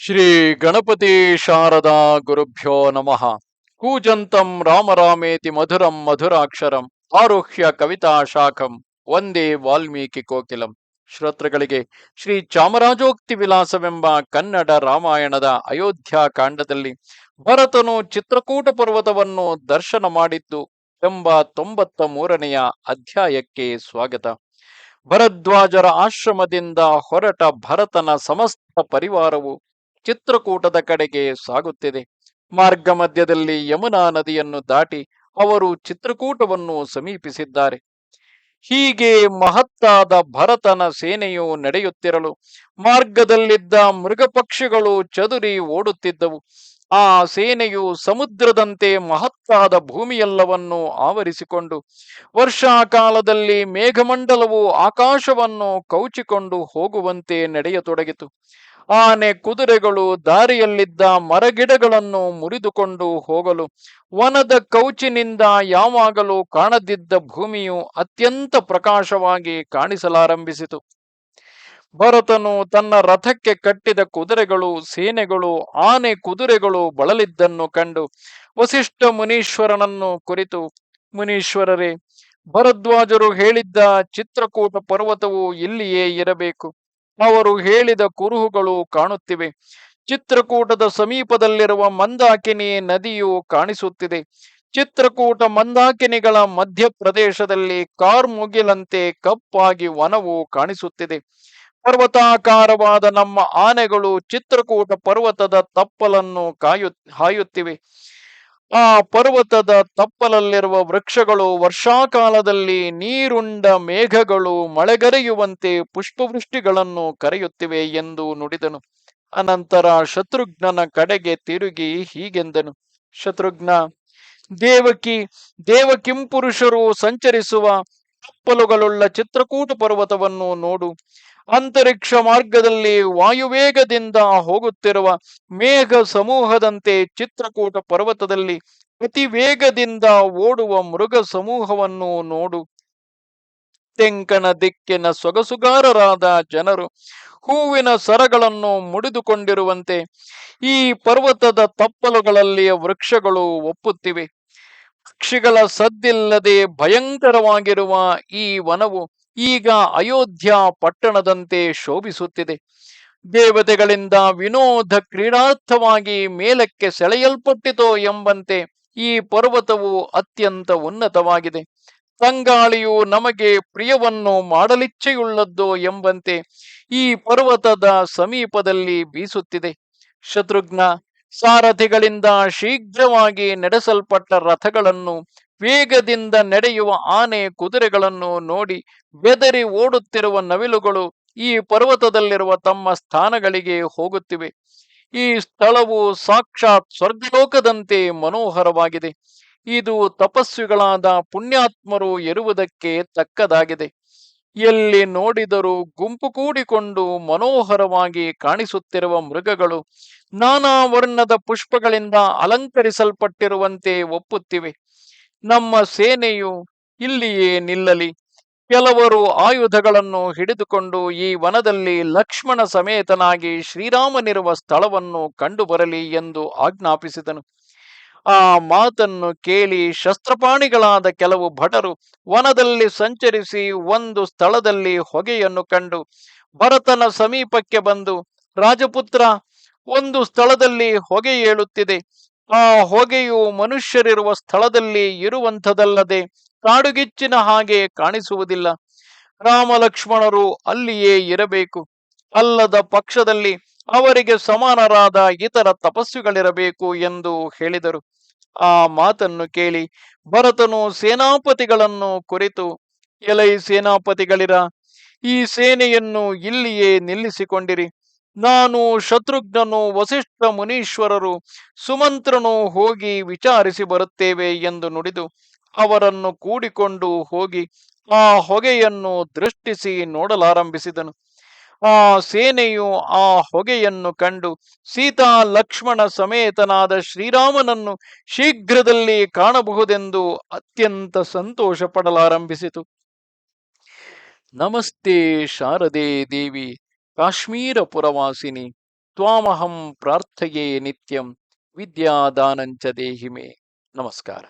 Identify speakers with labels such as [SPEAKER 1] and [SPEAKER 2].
[SPEAKER 1] ಶ್ರೀ ಗಣಪತಿ ಶಾರದಾ ಗುರುಭ್ಯೋ ನಮಃ. ಕೂಜಂತಂ ರಾಮರಾಮೇತಿ ಮಧುರಂ ಮಧುರಾಕ್ಷರಂ ಆರುಹ್ಯ ಕವಿತಾ ಶಾಖಂ ಒಂದೇ ವಾಲ್ಮೀಕಿ ಕೋಕಿಲಂ. ಶ್ರೋತೃಗಳಿಗೆ ಶ್ರೀ ಚಾಮರಾಜೋಕ್ತಿ ವಿಲಾಸವೆಂಬ ಕನ್ನಡ ರಾಮಾಯಣದ ಅಯೋಧ್ಯ ಕಾಂಡದಲ್ಲಿ ಭರತನು ಚಿತ್ರಕೂಟ ಪರ್ವತವನ್ನು ದರ್ಶನ ಮಾಡಿದ್ದು ಎಂಬ ತೊಂಬತ್ತ ಮೂರನೆಯ ಅಧ್ಯಾಯಕ್ಕೆ ಸ್ವಾಗತ. ಭರದ್ವಾಜರ ಆಶ್ರಮದಿಂದ ಹೊರಟ ಭರತನ ಸಮಸ್ತ ಪರಿವಾರವು ಚಿತ್ರಕೂಟದ ಕಡೆಗೆ ಸಾಗುತ್ತಿದೆ. ಮಾರ್ಗ ಮಧ್ಯದಲ್ಲಿ ಯಮುನಾ ನದಿಯನ್ನು ದಾಟಿ ಅವರು ಚಿತ್ರಕೂಟವನ್ನು ಸಮೀಪಿಸಿದ್ದಾರೆ. ಹೀಗೆ ಮಹತ್ತಾದ ಭರತನ ಸೇನೆಯು ನಡೆಯುತ್ತಿರಲು ಮಾರ್ಗದಲ್ಲಿದ್ದ ಮೃಗಪಕ್ಷಿಗಳು ಚದುರಿ ಓಡುತ್ತಿದ್ದವು. ಆ ಸೇನೆಯು ಸಮುದ್ರದಂತೆ ಮಹತ್ತಾದ ಭೂಮಿಯೆಲ್ಲವನ್ನು ಆವರಿಸಿಕೊಂಡು ವರ್ಷಾಕಾಲದಲ್ಲಿ ಮೇಘಮಂಡಲವು ಆಕಾಶವನ್ನು ಕೌಚಿಕೊಂಡು ಹೋಗುವಂತೆ ನಡೆಯತೊಡಗಿತು. ಆನೆ ಕುದುರೆಗಳು ದಾರಿಯಲ್ಲಿದ್ದ ಮರಗಿಡಗಳನ್ನು ಮುರಿದುಕೊಂಡು ಹೋಗಲು, ವನದ ಕೌಚಿನಿಂದ ಯಾವಾಗಲೂ ಕಾಣದಿದ್ದ ಭೂಮಿಯು ಅತ್ಯಂತ ಪ್ರಕಾಶವಾಗಿ ಕಾಣಿಸಲಾರಂಭಿಸಿತು. ಭರತನು ತನ್ನ ರಥಕ್ಕೆ ಕಟ್ಟಿದ ಕುದುರೆಗಳು, ಸೇನೆಗಳು, ಆನೆ ಕುದುರೆಗಳು ಬಳಲಿದ್ದನ್ನು ಕಂಡು ವಸಿಷ್ಠ ಮುನೀಶ್ವರನನ್ನು ಕುರಿತು, ಮುನೀಶ್ವರರೇ, ಭರದ್ವಾಜರು ಹೇಳಿದ್ದ ಚಿತ್ರಕೂಟ ಪರ್ವತವು ಇಲ್ಲಿಯೇ ಇರಬೇಕು. ಅವರು ಹೇಳಿದ ಕುರುಹುಗಳು ಕಾಣುತ್ತಿವೆ. ಚಿತ್ರಕೂಟದ ಸಮೀಪದಲ್ಲಿರುವ ಮಂದಾಕಿನಿ ನದಿಯು ಕಾಣಿಸುತ್ತಿದೆ. ಚಿತ್ರಕೂಟ ಮಂದಾಕಿನಿಗಳ ಮಧ್ಯಪ್ರದೇಶದಲ್ಲಿ ಕಾರ್ಮುಗಿಲಂತೆ ಕಪ್ಪಾಗಿ ವನವು ಕಾಣಿಸುತ್ತಿದೆ. ಪರ್ವತಾಕಾರವಾದ ನಮ್ಮ ಆನೆಗಳು ಚಿತ್ರಕೂಟ ಪರ್ವತದ ತಪ್ಪಲನ್ನು ಕಾಯು ಹಾಯುತ್ತಿವೆ. ಆ ಪರ್ವತದ ತಪ್ಪಲಲ್ಲಿರುವ ವೃಕ್ಷಗಳು ವರ್ಷಾಕಾಲದಲ್ಲಿ ನೀರುಂಡ ಮೇಘಗಳು ಮಳೆಗರೆಯುವಂತೆ ಪುಷ್ಪವೃಷ್ಟಿಗಳನ್ನು ಕರೆಯುತ್ತಿವೆ ಎಂದು ನುಡಿದನು. ಅನಂತರ ಶತ್ರುಘ್ನನ ಕಡೆಗೆ ತಿರುಗಿ ಹೀಗೆಂದನು. ಶತ್ರುಘ್ನ, ದೇವಕಿ ದೇವಕಿಂಪುರುಷರು ಸಂಚರಿಸುವ ತಪ್ಪಲುಗಳುಳ್ಳ ಚಿತ್ರಕೂಟ ಪರ್ವತವನ್ನು ನೋಡು. ಅಂತರಿಕ್ಷ ಮಾರ್ಗದಲ್ಲಿ ವಾಯುವೇಗದಿಂದ ಹೋಗುತ್ತಿರುವ ಮೇಘ ಸಮೂಹದಂತೆ ಚಿತ್ರಕೂಟ ಪರ್ವತದಲ್ಲಿ ಅತಿ ವೇಗದಿಂದ ಓಡುವ ಮೃಗ ಸಮೂಹವನ್ನು ನೋಡು. ತೆಂಕನ ದಿಕ್ಕಿನ ಸೊಗಸುಗಾರರಾದ ಜನರು ಹೂವಿನ ಸರಗಳನ್ನು ಮುಡಿದುಕೊಂಡಿರುವಂತೆ ಈ ಪರ್ವತದ ತಪ್ಪಲುಗಳಲ್ಲಿಯ ವೃಕ್ಷಗಳು ಒಪ್ಪುತ್ತಿವೆ. ಪಕ್ಷಿಗಳ ಸದ್ದಿಲ್ಲದೆ ಭಯಂಕರವಾಗಿರುವ ಈ ವನವು ಈಗ ಅಯೋಧ್ಯ ಪಟ್ಟಣದಂತೆ ಶೋಭಿಸುತ್ತಿದೆ. ದೇವತೆಗಳಿಂದ ವಿನೋದ ಕ್ರೀಡಾರ್ಥವಾಗಿ ಮೇಲಕ್ಕೆ ಸೆಳೆಯಲ್ಪಟ್ಟಿತೋ ಎಂಬಂತೆ ಈ ಪರ್ವತವು ಅತ್ಯಂತ ಉನ್ನತವಾಗಿದೆ. ತಂಗಾಳಿಯು ನಮಗೆ ಪ್ರಿಯವನ್ನು ಮಾಡಲಿಚ್ಛೆಯುಳ್ಳದ್ದು ಎಂಬಂತೆ ಈ ಪರ್ವತದ ಸಮೀಪದಲ್ಲಿ ಬೀಸುತ್ತಿದೆ. ಶತ್ರುಘ್ನ ಸಾರಥಿಗಳಿಂದ ಶೀಘ್ರವಾಗಿ ನಡೆಸಲ್ಪಟ್ಟ ರಥಗಳನ್ನು ವೇಗದಿಂದ ನಡೆಯುವ ಆನೆ ಕುದುರೆಗಳನ್ನು ನೋಡಿ ಬೆದರಿ ಓಡುತ್ತಿರುವ ನವಿಲುಗಳು ಈ ಪರ್ವತದಲ್ಲಿರುವ ತಮ್ಮ ಸ್ಥಾನಗಳಿಗೆ ಹೋಗುತ್ತಿವೆ. ಈ ಸ್ಥಳವು ಸಾಕ್ಷಾತ್ ಸ್ವರ್ಗಲೋಕದಂತೆ ಮನೋಹರವಾಗಿದೆ. ಇದು ತಪಸ್ವಿಗಳಾದ ಪುಣ್ಯಾತ್ಮರು ಇರುವುದಕ್ಕೆ ತಕ್ಕದಾಗಿದೆ. ಎಲ್ಲಿ ನೋಡಿದರೂ ಗುಂಪು ಕೂಡಿಕೊಂಡು ಮನೋಹರವಾಗಿ ಕಾಣಿಸುತ್ತಿರುವ ಮೃಗಗಳು ನಾನಾ ವರ್ಣದ ಪುಷ್ಪಗಳಿಂದ ಅಲಂಕರಿಸಲ್ಪಟ್ಟಿರುವಂತೆ ಒಪ್ಪುತ್ತಿವೆ. ನಮ್ಮ ಸೇನೆಯು ಇಲ್ಲಿಯೇ ನಿಲ್ಲಲಿ. ಕೆಲವರು ಆಯುಧಗಳನ್ನು ಹಿಡಿದುಕೊಂಡು ಈ ವನದಲ್ಲಿ ಲಕ್ಷ್ಮಣ ಸಮೇತನಾಗಿ ಶ್ರೀರಾಮನಿರುವ ಸ್ಥಳವನ್ನು ಕಂಡುಬರಲಿ ಎಂದು ಆಜ್ಞಾಪಿಸಿದನು. ಆ ಮಾತನ್ನು ಕೇಳಿ ಶಸ್ತ್ರಪಾಣಿಗಳಾದ ಕೆಲವು ಭಟರು ವನದಲ್ಲಿ ಸಂಚರಿಸಿ ಒಂದು ಸ್ಥಳದಲ್ಲಿ ಹೊಗೆಯನ್ನು ಕಂಡು ಭರತನ ಸಮೀಪಕ್ಕೆ ಬಂದು, ರಾಜಪುತ್ರ, ಒಂದು ಸ್ಥಳದಲ್ಲಿ ಹೊಗೆ ಏಳುತ್ತಿದೆ. ಆ ಹೊಗೆಯು ಮನುಷ್ಯರಿರುವ ಸ್ಥಳದಲ್ಲಿ ಇರುವಂಥದಲ್ಲದೆ ಕಾಡುಗಿಚ್ಚಿನ ಹಾಗೆ ಕಾಣಿಸುವುದಿಲ್ಲ. ರಾಮ ಲಕ್ಷ್ಮಣರು ಅಲ್ಲಿಯೇ ಇರಬೇಕು. ಅಲ್ಲದ ಪಕ್ಷದಲ್ಲಿ ಅವರಿಗೆ ಸಮಾನರಾದ ಇತರ ತಪಸ್ವಿಗಳಿರಬೇಕು ಎಂದು ಹೇಳಿದರು. ಆ ಮಾತನ್ನು ಕೇಳಿ ಭರತನು ಸೇನಾಪತಿಗಳನ್ನು ಕುರಿತು, ಎಲೈ ಸೇನಾಪತಿಗಳಿರ, ಈ ಸೇನೆಯನ್ನು ಇಲ್ಲಿಯೇ ನಿಲ್ಲಿಸಿಕೊಂಡಿರಿ. ನಾನು ಶತ್ರುಘ್ನನು ವಸಿಷ್ಠ ಮುನೀಶ್ವರರು ಸುಮಂತ್ರನು ಹೋಗಿ ವಿಚಾರಿಸಿ ಬರುತ್ತೇವೆ ಎಂದು ನುಡಿದು ಅವರನ್ನು ಕೂಡಿಕೊಂಡು ಹೋಗಿ ಆ ಹೊಗೆಯನ್ನು ದೃಷ್ಟಿಸಿ ನೋಡಲಾರಂಭಿಸಿದನು. ಆ ಸೇನೆಯು ಆ ಹೊಗೆಯನ್ನು ಕಂಡು ಸೀತಾ ಲಕ್ಷ್ಮಣ ಸಮೇತನಾದ ಶ್ರೀರಾಮನನ್ನು ಶೀಘ್ರದಲ್ಲಿ ಕಾಣಬಹುದೆಂದು ಅತ್ಯಂತ ಸಂತೋಷ ಪಡಲಾರಂಭಿಸಿತು ನಮಸ್ತೆ ಶಾರದೆ ದೇವಿ ಕಾಶ್ಮೀರ ಪುರವಾಸಿನಿ ತ್ವಾಮಹಂ ಪ್ರಾರ್ಥಯೇ ನಿತ್ಯಂ, ವಿದ್ಯಾದಾನಂಚ ದೇಹಿಮೆ. ನಮಸ್ಕಾರ.